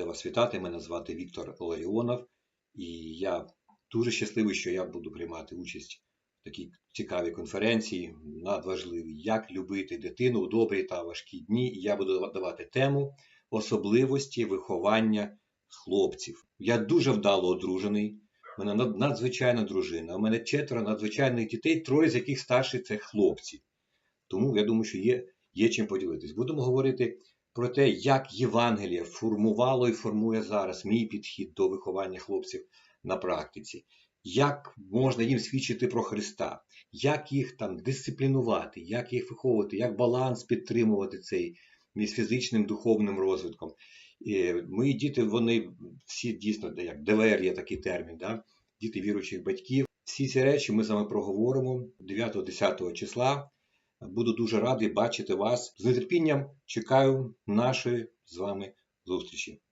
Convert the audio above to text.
радий вас вітати. Мене звати Віктор Ларіонов, і я дуже щасливий, що я буду приймати участь в такій цікавій конференції, надважливій, як любити дитину у добрі та важкі дні. І я буду давати тему особливості виховання хлопців. Я дуже вдало одружений. У мене надзвичайна дружина. У мене четверо надзвичайних дітей, троє з яких старші це хлопці. Тому я думаю, що є, є чим поділитись. Будемо говорити про те, як Євангеліє формувало і формує зараз мій підхід до виховання хлопців на практиці, як можна їм свідчити про Христа, як їх там дисциплінувати, як їх виховувати, як баланс підтримувати цей між фізичним духовним розвитком. І мої діти, вони всі дійсно, як ДВР є такий термін, да? діти віруючих батьків. Всі ці речі ми з вами проговоримо 9-10 числа. Буду дуже радий бачити вас. З нетерпінням чекаю нашої з вами зустрічі.